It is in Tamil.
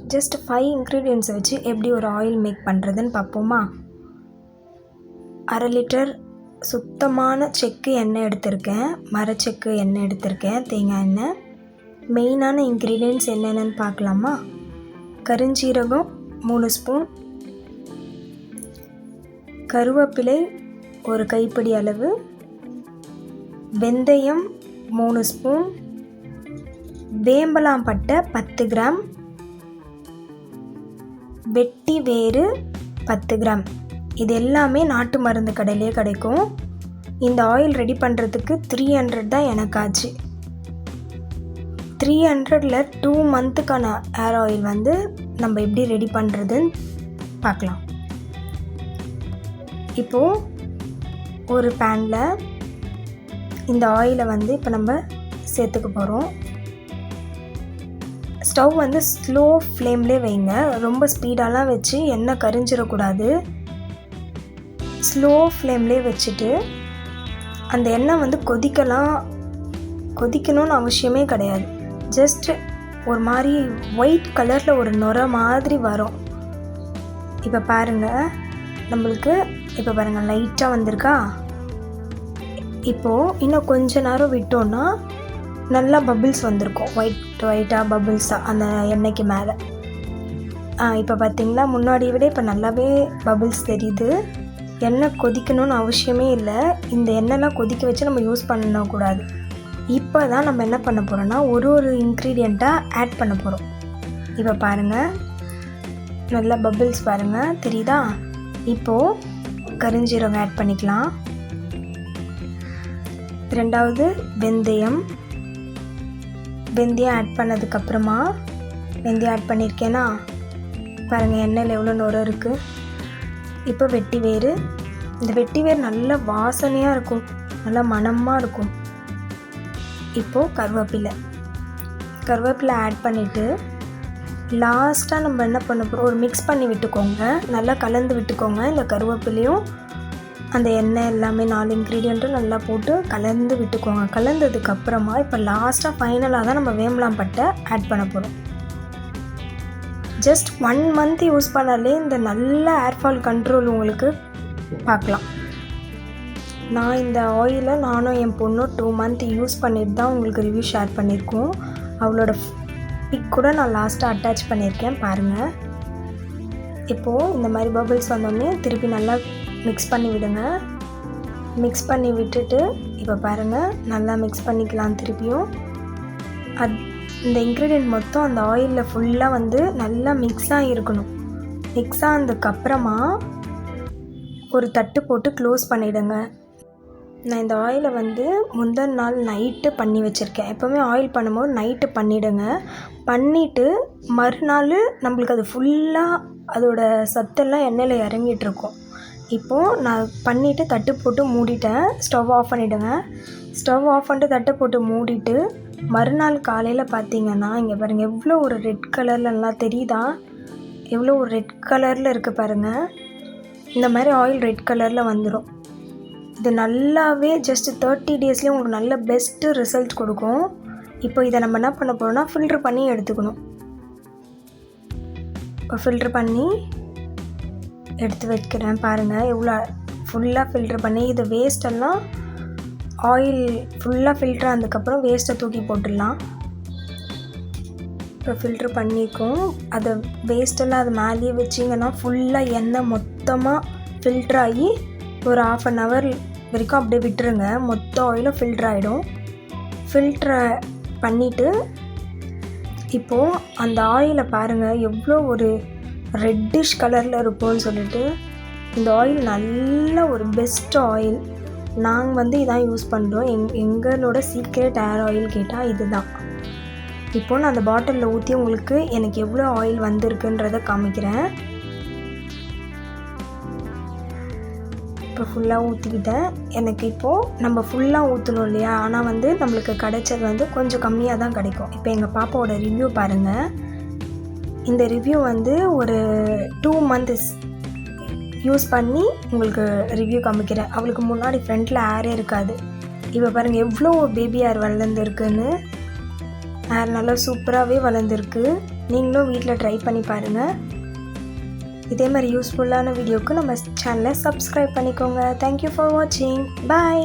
ஜஸ்ட் ஃபைவ் இன்க்ரீடியன்ஸை வச்சு எப்படி ஒரு ஆயில் மேக் பண்ணுறதுன்னு பார்ப்போமா? அரை லிட்டர் சுத்தமான செக்கு எண்ணெய் எடுத்திருக்கேன். மரச்செக்கு எண்ணெய் எடுத்திருக்கேன். தேங்காய் எண்ணெய். மெயினான இன்க்ரீடியன்ஸ் என்னென்னு பார்க்கலாமா? கருஞ்சீரகம் மூணு ஸ்பூன் கருவேப்பிலை ஒரு கைப்பிடி அளவு. வெந்தயம் மூணு ஸ்பூன் வேம்பலாம்பட்டை பத்து கிராம் வெட்டி வேறு பத்து கிராம். இது எல்லாமே நாட்டு மருந்து கடையிலே கிடைக்கும். இந்த ஆயில் ரெடி பண்ணுறதுக்கு த்ரீ ஹண்ட்ரட் தான் எனக்கு ஆச்சு. த்ரீ ஹண்ட்ரடில் டூ மந்த்துக்கான ஹேர் ஆயில் வந்து நம்ம எப்படி ரெடி பண்ணுறதுன்னு பார்க்கலாம். இப்போது ஒரு பேனில் இந்த ஆயிலை வந்து இப்போ நம்ம சேர்த்துக்க போகிறோம் ஸ்டவ் வந்து ஸ்லோ ஃப்ளேம்லே வைங்க. ரொம்ப ஸ்பீடாலாம் வச்சு எண்ணெய் கரிஞ்சிடக்கூடாது. ஸ்லோ ஃப்ளேம்லே வச்சுட்டு அந்த எண்ணெய் வந்து கொதிக்கலாம். கொதிக்கணும்னு அவசியமே கிடையாது. ஜஸ்ட் ஒரு மாதிரி ஒயிட் கலரில் ஒரு நுர மாதிரி வரும். இப்போ பாருங்கள் நம்மளுக்கு இப்போ பாருங்கள் லைட்டாக வந்திருக்கா? இப்போது இன்னும் கொஞ்ச நேரம் விட்டோன்னா நல்லா பபிள்ஸ் வந்திருக்கும். ஒயிட் ஒயிட்டாக பபிள்ஸாக அந்த எண்ணெய்க்கு மேலே. இப்போ பார்த்திங்கன்னா முன்னாடி விட இப்போ நல்லாவே பபிள்ஸ் தெரியுது. எண்ணெய் கொதிக்கணும்னு அவசியமே இல்லை. இந்த எண்ணெய்லாம் கொதிக்க வச்சு நம்ம யூஸ் பண்ணக்கூடாது இப்போ தான் நம்ம என்ன பண்ண போகிறோம்னா ஒரு ஒரு இன்க்ரீடியண்ட்டாக ஆட் பண்ண போகிறோம் இப்போ பாருங்கள் நல்லா பபிள்ஸ் பாருங்கள் தெரியுதா? இப்போது கரிஞ்சீரகம் ஆட் பண்ணிக்கலாம். ரெண்டாவது வெந்தயம். வெந்தயம் ஆட் பண்ணதுக்கப்புறமா வெந்தயம் ஆட் பண்ணியிருக்கேனா பாருங்கள் எண்ணெயில் எவ்வளோ நுரம் இருக்குது இப்போ வெட்டி வேறு இந்த வெட்டி வேர் நல்ல வாசனையாக இருக்கும். நல்லா மணமாக இருக்கும். இப்போது கருவேப்பிலை. கருவேப்பிலை ஆட் பண்ணிவிட்டு லாஸ்ட்டாக நம்ம என்ன பண்ண போகிறோம் ஒரு மிக்ஸ் பண்ணி விட்டுக்கோங்க. நல்லா கலந்து விட்டுக்கோங்க. இந்த கருவேப்பிலையும் அந்த எண்ணெய் எல்லாமே நாலு இன்க்ரீடியண்ட்டும் நல்லா போட்டு கலந்து விட்டுக்கோங்க. கலந்ததுக்கப்புறமா இப்போ லாஸ்ட்டாக ஃபைனலாக தான் நம்ம வேம்பலாம்பட்டை ஆட் பண்ண போகிறோம் ஜஸ்ட் ஒன் மந்த் யூஸ் பண்ணாலே இந்த நல்ல ஏர்ஃபால் கண்ட்ரோல் உங்களுக்கு பார்க்கலாம். நான் இந்த ஆயிலை நானும் என் பொண்ணும் டூ மந்த் யூஸ் பண்ணிட்டு தான் உங்களுக்கு ரிவ்யூ ஷேர் பண்ணியிருக்கோம் அவளோட பிக் கூட நான் லாஸ்ட்டாக அட்டாச் பண்ணியிருக்கேன் பாருங்கள் இப்போது இந்த மாதிரி பபிள்ஸ் வந்தோடனே திருப்பி நல்லா மிக்ஸ் பண்ணி விடுங்க. மிக்ஸ் பண்ணி விட்டுட்டு இப்போ பாருங்கள் நல்லா மிக்ஸ் பண்ணிக்கலாம் திருப்பியும். அத் இந்த இன்க்ரீடியன்ட் மொத்தம் அந்த ஆயிலில் ஃபுல்லாக வந்து நல்லா மிக்ஸாக இருக்கணும். மிக்ஸ் ஆனதுக்கப்புறமா ஒரு தட்டு போட்டு க்ளோஸ் பண்ணிவிடுங்க நான் இந்த ஆயிலை வந்து முந்தின நாள் நைட்டு பண்ணி வச்சுருக்கேன். எப்போவுமே ஆயில் பண்ணும்போது நைட்டு பண்ணிவிடுங்க பண்ணிவிட்டு மறுநாள் நம்மளுக்கு அது ஃபுல்லாக அதோட சத்தெல்லாம் எண்ணெயில் இறங்கிட்டுருக்கும் இப்போது நான் பண்ணிவிட்டு தட்டு போட்டு மூடிட்டேன். ஸ்டவ் ஆஃப் பண்ணிவிடுங்க ஸ்டவ் ஆஃப் பண்ணிட்டு தட்டு போட்டு மூடிட்டு மறுநாள் காலையில் பார்த்தீங்கன்னா இங்கே பாருங்கள் எவ்வளோ ஒரு ரெட் கலர்லலாம் தெரியுதா? எவ்வளோ ஒரு ரெட் கலரில் இருக்குது பாருங்கள் இந்த மாதிரி ஆயில் ரெட் கலரில் வந்துடும் இது நல்லாவே ஜஸ்ட் தேர்ட்டி டேஸ்லேயே உங்களுக்கு நல்ல பெஸ்ட்டு ரிசல்ட் கொடுக்கும். இப்போ இதை நம்ம என்ன பண்ண போகிறோம்னா ஃபில்ட்ரு பண்ணி எடுத்துக்கணும். ஃபில்ட்ரு பண்ணி எடுத்து வைக்கிறேன் பாருங்கள் எவ்வளோ ஃபுல்லாக ஃபில்ட்ரு பண்ணி இது வேஸ்டெல்லாம் ஆயில் ஃபுல்லாக ஃபில்ட்ரு ஆனதுக்கப்புறம் வேஸ்ட்டை தூக்கி போட்டுடலாம். இப்போ ஃபில்ட்ரு பண்ணிக்கும். அதை வேஸ்ட்டெல்லாம் அது மேலேயே வச்சிங்கன்னா ஃபுல்லாக எண்ணெய் மொத்தமாக ஃபில்ட்ரு ஆகி ஒரு ஆஃப் அன் ஹவர் வரைக்கும் அப்படியே விட்டுருங்க. மொத்த ஆயிலும் ஃபில்ட்ரு ஆகிடும் ஃபில்ட்ரை பண்ணிவிட்டு இப்போது அந்த ஆயிலை பாருங்கள் எவ்வளோ ஒரு ரெட்டிஷ் கலரில் இருக்கும்னு சொல்லிட்டு இந்த ஆயில் நல்ல ஒரு பெஸ்ட் ஆயில் நாங்கள் வந்து இதான் யூஸ் பண்ணுறோம் எங் எங்களோட சீக்ரெட் ஏர் ஆயில் கேட்டால் இதுதான். இப்போ நான் அந்த பாட்டிலில் ஊற்றி உங்களுக்கு எனக்கு எவ்வளோ ஆயில் வந்திருக்குன்றத காமிக்கிறேன். இப்போ ஃபுல்லாக ஊற்றிக்கிட்டேன் எனக்கு இப்போது நம்ம ஃபுல்லாக ஊற்றணும் இல்லையா? ஆனால் வந்து நம்மளுக்கு கிடைச்சது வந்து கொஞ்சம் கம்மியாக தான் கிடைக்கும். இப்போ எங்கள் பாப்பாவோட ரிவ்யூ பாருங்கள் இந்த ரிவ்யூ வந்து ஒரு டூ மந்த்ஸ் யூஸ் பண்ணி உங்களுக்கு ரிவ்யூ காமிக்கிறேன். அவளுக்கு முன்னாடி ஃப்ரண்ட்டில் ஹேரே இருக்காது. இப்போ பாருங்கள் எவ்வளோ பேபி ஹேர் வளர்ந்துருக்குன்னு. ஹேர் நல்லா சூப்பராகவே வளர்ந்துருக்கு. நீங்களும் வீட்டில் ட்ரை பண்ணி பாருங்கள் இதே மாதிரி யூஸ்ஃபுல்லான வீடியோவுக்கு நம்ம சேனலை சப்ஸ்கிரைப் பண்ணிக்கோங்க. தேங்க்யூ ஃபார் வாட்சிங் பாய்